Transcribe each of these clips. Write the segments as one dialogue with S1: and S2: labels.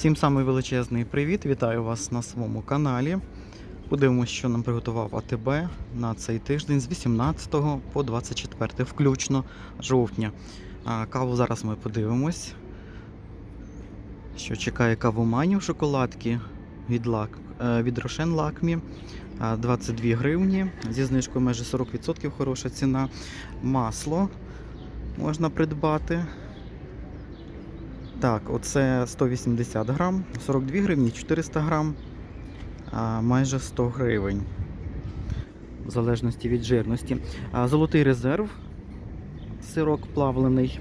S1: Всім самий величезний привіт! Вітаю вас на своєму каналі. Подивимося, що нам приготував АТБ на цей тиждень з 18 по 24 включно жовтня. Каву зараз ми подивимось. Що чекає кавоманів шоколадки від, лак, е, від Рошен Лакмі. 22 гривні. Зі знижкою майже 40% хороша ціна. Масло можна придбати. Так, оце 180 грам, 42 гривні, 400 грам, а майже 100 гривень. В залежності від жирності. А, Золотий резерв, сирок плавлений,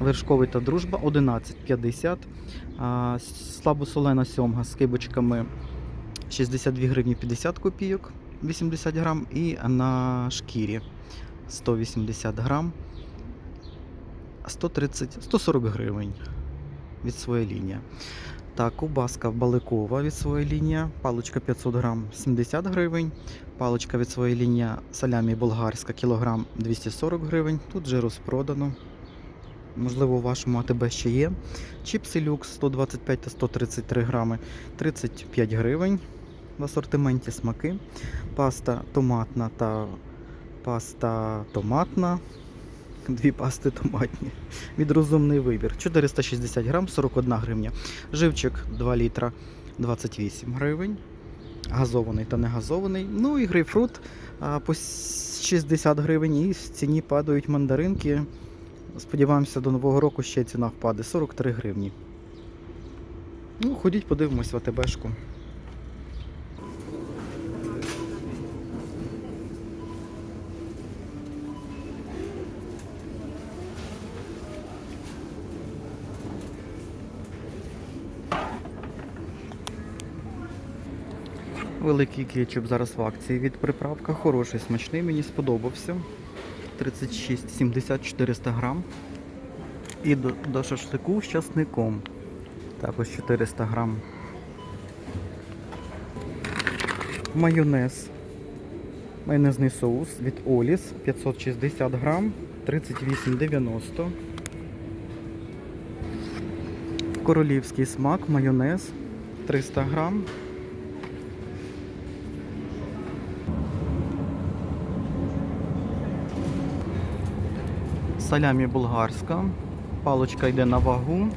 S1: вершковий та дружба 11,50. Слабосолена сьомга з кибочками 62 гривні 50 копійок, 80 грам. І на шкірі 180 грам, 130, 140 гривень від своєї лінії. Так, ковбаска баликова від своєї лінії, паличка 500 грам 70 гривень, паличка від своєї лінії салямі болгарська кілограм 240 гривень. Тут вже розпродано. Можливо, у вашому АТБ ще є. Чіпси люкс 125 та 133 грами 35 гривень в асортименті смаки. Паста томатна та паста томатна. Дві пасти томатні. Від розумний вибір. 460 грам, 41 гривня. Живчик 2 літра 28 гривень. Газований та не газований. Ну і грейпфрут по 60 гривень. І в ціні падають мандаринки. Сподіваємося, до Нового року ще ціна впаде 43 гривні. Ну, ходіть, подивимось в АТБшку. Великий кетчуп зараз в акції від приправка. Хороший, смачний, мені сподобався. 36,70 400 грам. І до, до шашлику з часником. Також 400 грам. Майонез. Майонезний соус від Оліс 560 грам, 38,90. Королівський смак, майонез 300 грам. Салямі болгарська. Палочка йде на вагу.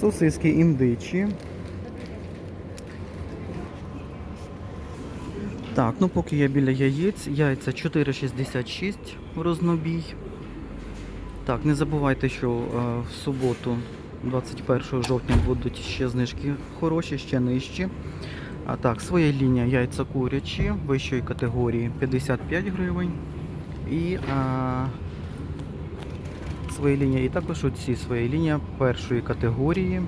S1: Сосиски індичі. Так, ну поки я біля яєць, яйця 4,66 рознобій. Так, не забувайте, що е, в суботу, 21 жовтня, будуть ще знижки хороші, ще нижчі. А так, своя лінія яйця курячі вищої категорії 55 гривень. І а, своя лінія, і також оці своя лінія першої категорії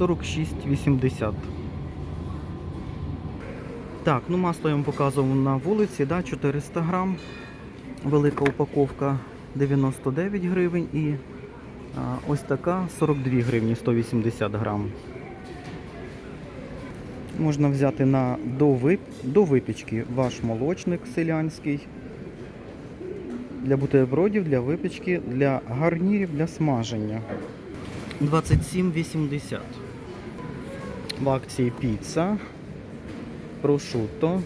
S1: 46,80. Так, ну масло я вам показував на вулиці, да, 400 грам. Велика упаковка 99 гривень і а, ось така 42 гривні 180 грам можна взяти на до, вип... до випічки ваш молочник селянський. Для бутербродів, для випічки, для гарнірів, для смаження. 27,80. В акції піца, прошутто.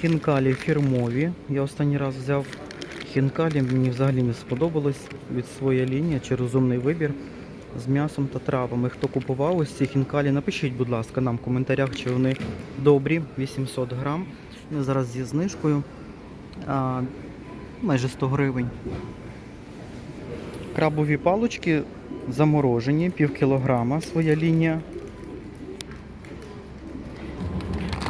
S1: Хінкалі фірмові. Я останній раз взяв хінкалі, мені взагалі не сподобалось від своєї лінії чи розумний вибір з м'ясом та травами. Хто купував ось ці хінкалі, напишіть, будь ласка, нам в коментарях, чи вони добрі, 800 грам. Зараз зі знижкою а, майже 100 гривень. Крабові палочки заморожені, пів кілограма своя лінія.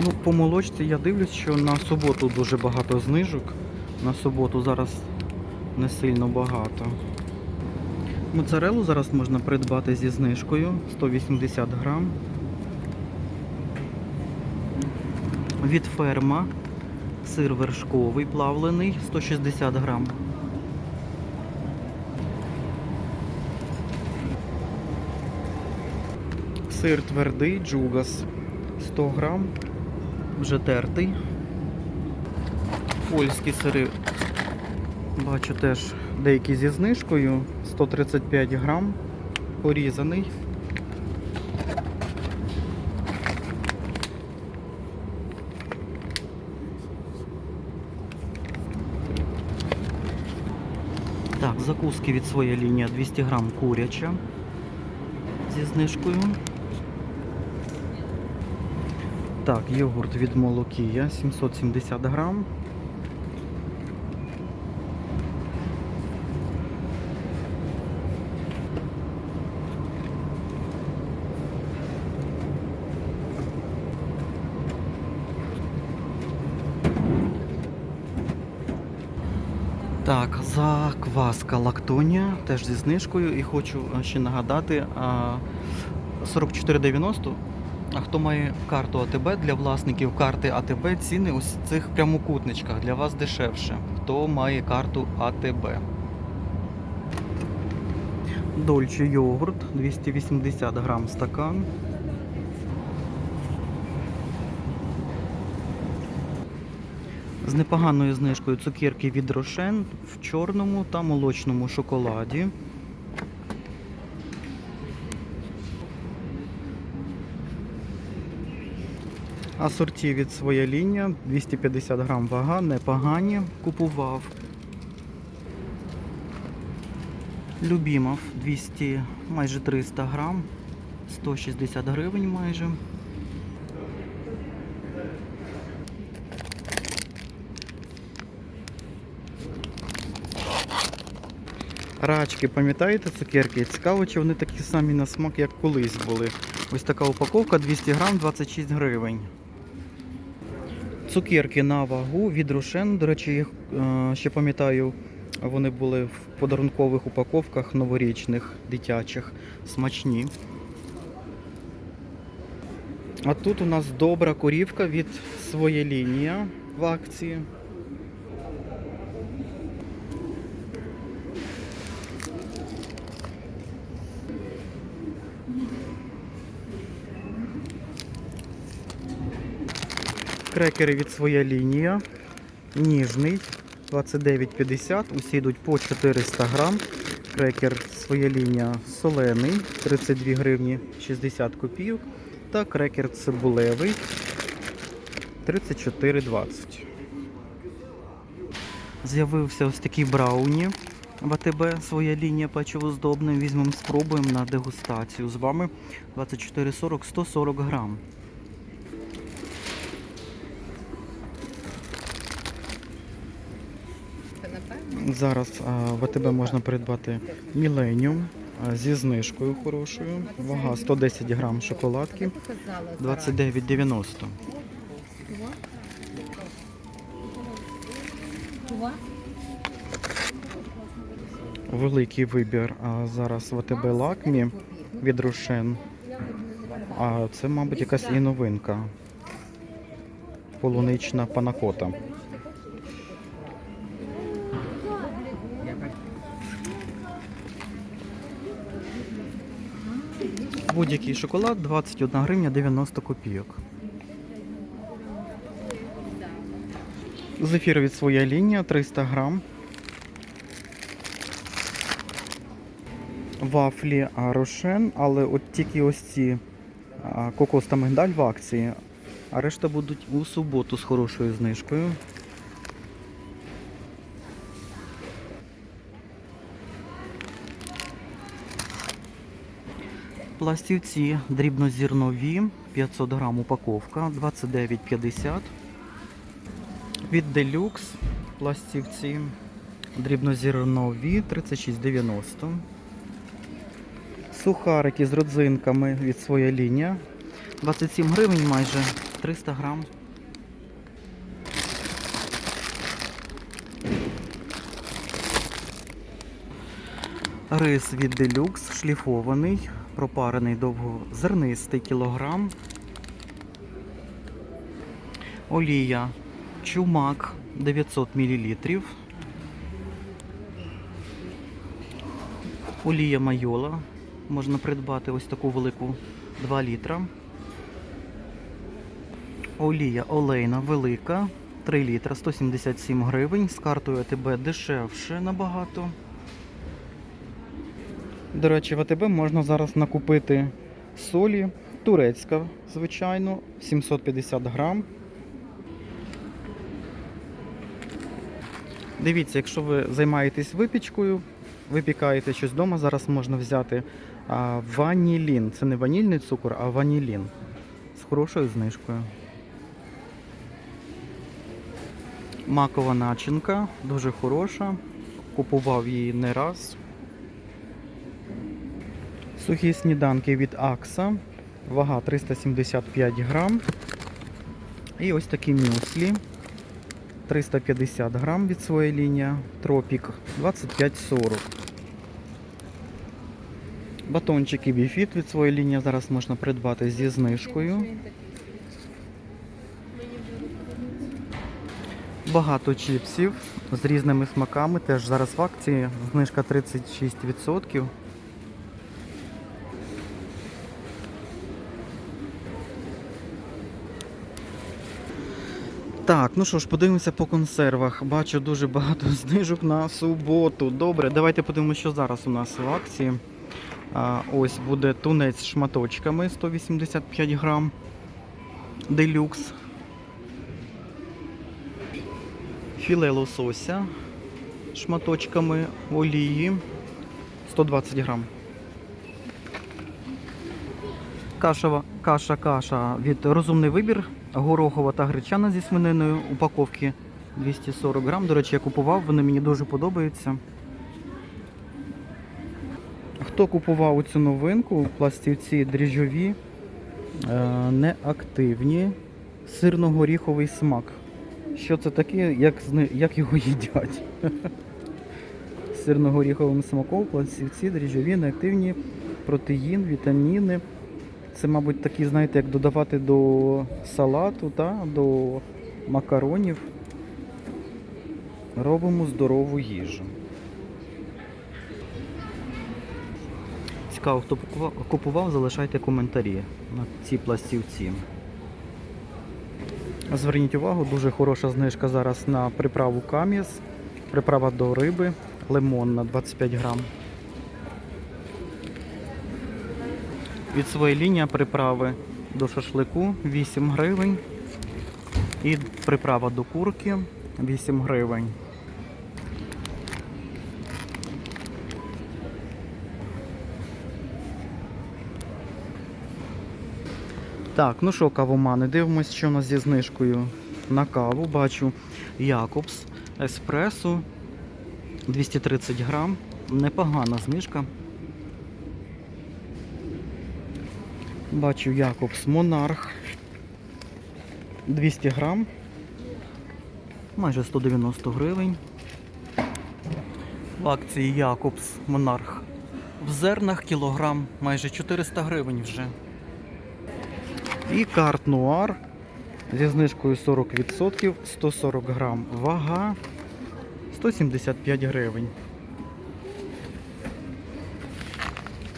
S1: Ну, по молочці я дивлюсь, що на суботу дуже багато знижок. На суботу зараз не сильно багато. Моцарелу зараз можна придбати зі знижкою 180 грам. Від ферма сир вершковий плавлений 160 грам. Сир твердий, джугас 100 грам. вже тертий. Польські сири. Бачу теж деякі зі знижкою. 135 грам. Порізаний. Так, закуски від своєї лінії 200 грам куряча зі знижкою. Так, йогурт від Молокія 770 грам. Так, закваска лактонія теж зі знижкою. І хочу е, ще нагадати 44,90. А хто має карту АТБ для власників карти АТБ, ціни в цих прямокутничках для вас дешевше. Хто має карту АТБ. Дольче йогурт 280 грам стакан. З непоганою знижкою цукерки від Рошен в чорному та молочному шоколаді. Асорті від своя лінія 250 грам вага, непогані. Купував. Любімов 200, майже 300 грам, 160 гривень майже. Рачки, пам'ятаєте цукерки? Цікаво, чи вони такі самі на смак, як колись були. Ось така упаковка 200 грам, 26 гривень. Цукерки на вагу від Рошен. До речі, їх е, ще пам'ятаю, вони були в подарункових упаковках новорічних, дитячих, смачні. А тут у нас добра корівка від своєї лінії в акції. Крекери від своя лінія. Ніжний 29,50. Усі йдуть по 400 грам. Крекер своя лінія солений 32 гривні 60 копійок. Та крекер цибулевий 34,20. З'явився ось такий брауні в АТБ, своя лінія печиво-здобне. Візьмемо, спробуємо на дегустацію з вами 24,40 140 грам. Зараз в АТБ можна придбати Міленіум зі знижкою хорошою. Вага 110 грам шоколадки 29,90. Великий вибір а, зараз в АТБ лакмі від Рошен. А це, мабуть, якась і новинка. Полунична панакота. Будь-який шоколад 21 гривня 90 копійок. Зефір від своя лінія 300 грам. Вафлі Рошен, але от тільки ось ці кокос та мигдаль в акції, а решта будуть у суботу з хорошою знижкою. Пластівці дрібнозірнові, 500 грам упаковка, 29,50. Від Deluxe пластівці дрібнозірнові, 36,90. Сухарики з родзинками від своя лінія. 27 гривень майже 300 грам. Рис від Deluxe шліфований, пропарений довгозернистий кілограм. Олія чумак 900 мл. Олія майола. Можна придбати ось таку велику 2 літра. Олія олейна велика, 3 літра, 177 гривень. З картою АТБ дешевше набагато. До речі, в АТБ можна зараз накупити солі. Турецька, звичайно, 750 грам. Дивіться, якщо ви займаєтесь випічкою, випікаєте щось вдома, зараз можна взяти ванілін. Це не ванільний цукор, а ванілін. З хорошою знижкою. Макова начинка, дуже хороша. Купував її не раз. Сухі сніданки від Акса. Вага 375 грам. І ось такі мюслі. 350 грам від своєї лінії. Тропік 25-40. Батончики Біфіт від своєї лінії зараз можна придбати зі знижкою. Багато чіпсів з різними смаками. Теж зараз в акції. Знижка 36%. Так, ну що ж, подивимося по консервах. Бачу дуже багато знижок на суботу. Добре, давайте подивимося, що зараз у нас в акції. А, ось буде тунець з шматочками 185 грам. Делюкс. Філе лосося шматочками олії 120 грам. Кашева, каша каша від розумний вибір. Горохова та гречана зі свининою. Упаковки 240 грам. До речі, я купував, вони мені дуже подобаються. Хто купував цю новинку, пластівці дріжджові, е, неактивні, сирно-горіховий смак. Що це таке, як, як його їдять? Сирно-горіховим смаком, пластівці, дріжджові, неактивні, протеїн, вітаміни. Це, мабуть, такі, знаєте, як додавати до салату, та, до макаронів. Робимо здорову їжу. Цікаво, хто купував, залишайте коментарі на ці пластівці. Зверніть увагу, дуже хороша знижка зараз на приправу кам'яс, приправа до риби, лимон на 25 грам. Від своєї лінії приправи до шашлику 8 гривень. І приправа до курки 8 гривень. Так, ну що, кавомани, дивимось, що у нас зі знижкою на каву. Бачу Якобс еспресо 230 грам. Непогана знижка. Бачу Якобс Монарх 200 грам. Майже 190 гривень. В акції Якобс Монарх. В зернах кілограм майже 400 гривень вже. І карт Нуар зі знижкою 40%, 140 грам. Вага 175 гривень.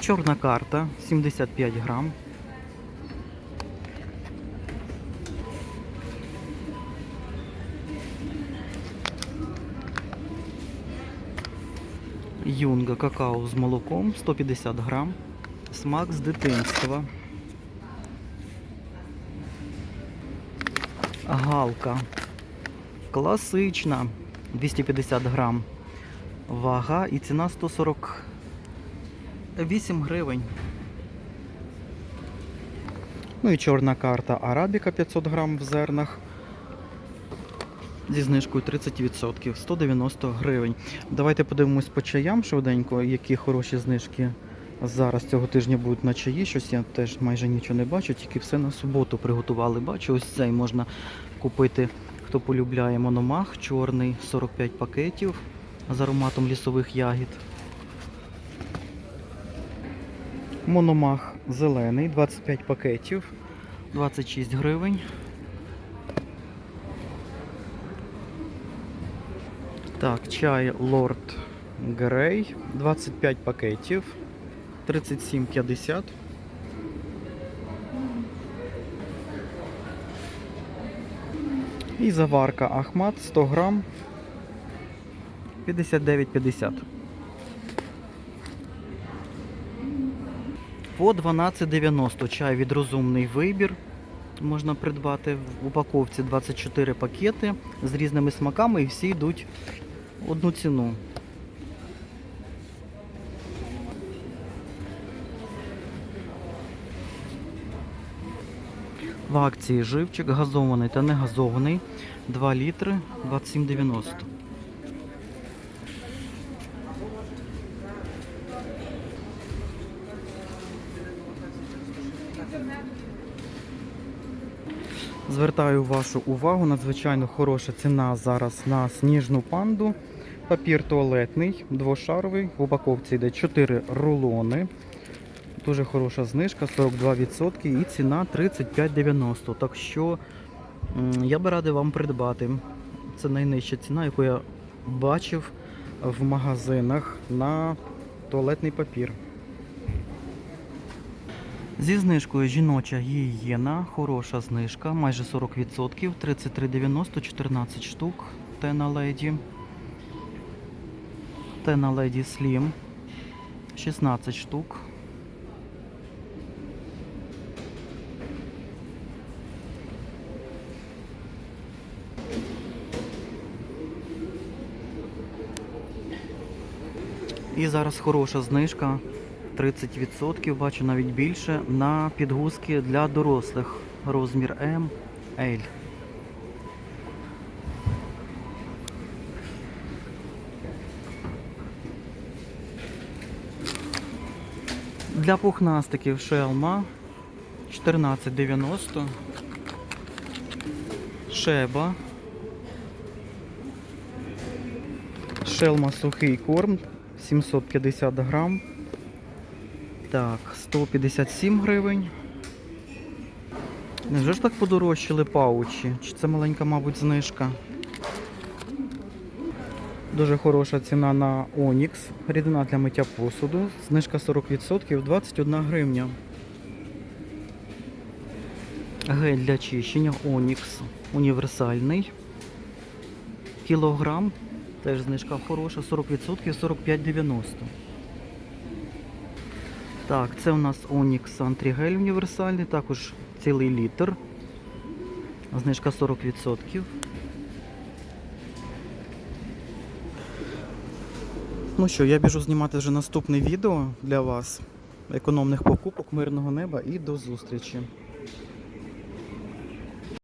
S1: Чорна карта 75 грам. Юнга какао з молоком 150 грам. Смак з дитинства. Галка. Класична. 250 грам. Вага і ціна 148 гривень. Ну і чорна карта Арабіка 500 грам в зернах. Зі знижкою 30%, 190 гривень. Давайте подивимось по чаям швиденько, які хороші знижки зараз цього тижня будуть на чаї. Щось я теж майже нічого не бачу, тільки все на суботу приготували. Бачу, ось цей можна купити, хто полюбляє мономах, чорний 45 пакетів з ароматом лісових ягід. Мономах зелений, 25 пакетів, 26 гривень. Так, чай Лорд Грей, 25 пакетів, 37,50. І заварка Ахмат 100 грам 59,50. По 12,90 чай від розумний вибір. Можна придбати в упаковці 24 пакети з різними смаками і всі йдуть одну ціну. В акції живчик газований та негазований 2 літри 27,90. Звертаю вашу увагу, надзвичайно хороша ціна зараз на сніжну панду. Папір туалетний, двошаровий. В упаковці йде 4 рулони. Дуже хороша знижка, 42% і ціна 35,90. Так що я би радий вам придбати. Це найнижча ціна, яку я бачив в магазинах на туалетний папір. Зі знижкою жіноча гігієна, хороша знижка, майже 40%, 33,90, 14 штук. Тена Леді. Тена Леді Slim, 16 штук. І зараз хороша знижка 30%, бачу навіть більше, на підгузки для дорослих. Розмір М, L. Для пухнастиків шелма 14,90. Шеба. Шелма сухий корм 750 грам. Так, 157 гривень. Невже ж так подорожчали паучі? Чи це маленька, мабуть, знижка? Дуже хороша ціна на Онікс. Рідина для миття посуду. Знижка 40%, 21 гривня. Гель для чищення Онікс. Універсальний. Кілограм. Теж знижка хороша, 40%, 45,90. Так, це у нас Onyx Антрігель універсальний, також цілий літр. Знижка 40%. Ну що, я біжу знімати вже наступне відео для вас. Економних покупок, мирного неба і до зустрічі.